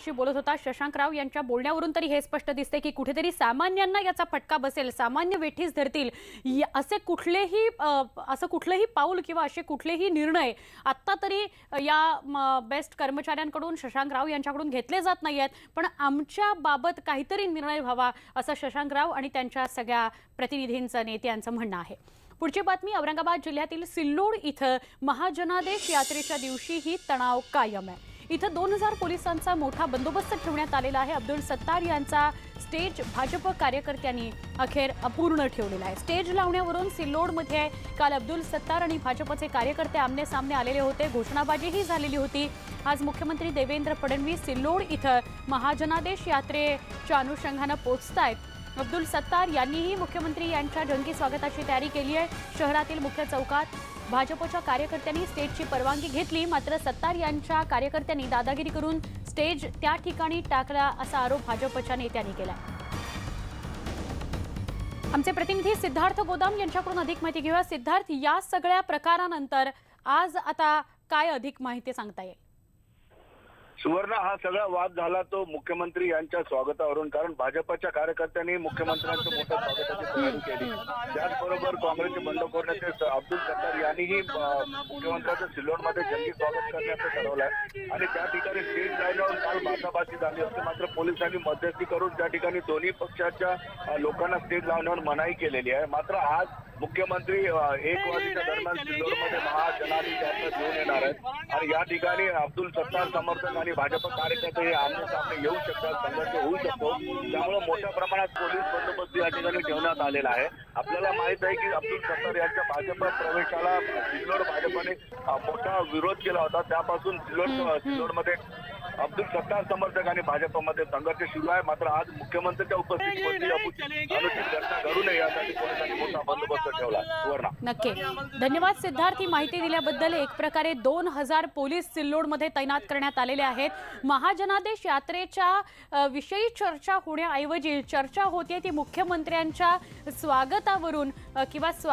शी बोलत होता. शशांक राव यांच्या बोलण्यावरून तरी हे स्पष्ट दिसते की कुठेतरी सामान्यांना याचा फटका बसेल सामान्य वेठीस धरतील. या- असे कुठलेही असं कुठलंही पाऊल किंवा असे कुठलेही निर्णय आत्ता तरी या बेस्ट कर्मचाऱ्यांकडून शशांक राव यांच्याकडून घेतले जात नाही आहेत पण आमच्या बाबत काहीतरी निर्णय व्हावा असं शशांक राव आणि त्यांच्या सगळ्या प्रतिनिधींचं नेत्यांचं म्हणणं आहे. पुढची बातमी औरंगाबाद जिल्ह्यातील सिल्लोड इथं महाजनादेश यात्रेच्या दिवशीही तणाव कायम आहे. इथं दोन हजार पोलिसांचा मोठा बंदोबस्त ठेवण्यात आलेला आहे. अब्दुल सत्तार यांचा स्टेज भाजप कार्यकर्त्यांनी अखेर अपूर्ण ठेवलेला आहे. स्टेज लावण्यावरून सिल्लोडमध्ये काल अब्दुल सत्तार आणि भाजपचे कार्यकर्ते आमने सामने आलेले होते. घोषणाबाजीही झालेली होती. आज मुख्यमंत्री देवेंद्र फडणवीस सिल्लोड इथं महाजनादेश यात्रेच्या अनुषंगानं पोचतायत अब्दुल सत्तार यांनीही मुख्यमंत्री यांच्या जंगी स्वागताची तयारी केली आहे. शहरातील मुख्य चौकात भाजपच्या कार्यकर्त्यांनी स्टेजची परवानगी घेतली. मात्र सत्तार यांच्या कार्यकर्त्यांनी दादागिरी करून स्टेज त्या ठिकाणी टाकला असा आरोप भाजपच्या नेत्यांनी केला आमचे प्रतिनिधी सिद्धार्थ गोदाम यांच्याकडून अधिक माहिती घेऊया. सिद्धार्थ या सगळ्या प्रकारानंतर आज आता काय अधिक माहिती सांगता येईल? सुवर्ण हा सगळा वाद झाला तो मुख्यमंत्री यांच्या स्वागतावरून कारण भाजपच्या कार्यकर्त्यांनी मुख्यमंत्र्यांचं मोठं स्वागताची तयारी केली. त्याचबरोबर काँग्रेसचे बंडखोर नेते अब्दुल सत्तार यांनीही मुख्यमंत्र्यांचं सिल्लोडमध्ये जंगी स्वागत करण्याचं ठरवलंय. आणि त्या ठिकाणी स्टेज काल बाचाबाची झाली असते. मात्र पोलिसांनी मध्यस्थी करून त्या ठिकाणी दोन्ही पक्षाच्या लोकांना स्टेज लावण्यावर मनाई केलेली आहे. मात्र आज मुख्यमंत्री एक वाजेच्या दरम्यान सिल्लोडमध्ये महाजनादेश यात्रा घेऊन येणार आहेत. आणि या ठिकाणी अब्दुल सत्तार समर्थक आणि भाजप कार्यकर्ते हे आमने सामने येऊ शकतात संघर्ष होऊ शकतो. त्यामुळे मोठ्या प्रमाणात पोलीस बंदोबस्त या ठिकाणी ठेवण्यात आलेला आहे. आपल्याला माहीत आहे की अब्दुल सत्तार यांच्या भाजप प्रवेशाला सिल्लोड भाजपने मोठा विरोध केला होता. त्यापासून सिल्लोड सिल्लोडमध्ये अब्दुल सत्तार समर्थक आणि भाजपमध्ये संघर्ष सुरू आहे. मात्र आज मुख्यमंत्र्यांच्या उपस्थितीमध्ये अनु- अनुचित घटना घडू नये यासाठी पोलिसांनी मोठा बंदोबस्त ठेवला? सुवर्णा. नक्की. धन्यवाद सिद्धार्थ ही माहिती दिल्याबद्दल. एक प्रकारे दोन हजार पोलीस सिल्लोडमध्ये तैनात करण्यात आलेले आहेत. महाजनादेश यात्रेच्या विषयी चर्चा होण्याऐवजी चर्चा होते ती मुख्यमंत्र्यांच्या स्वागतावरून किंवा स्वा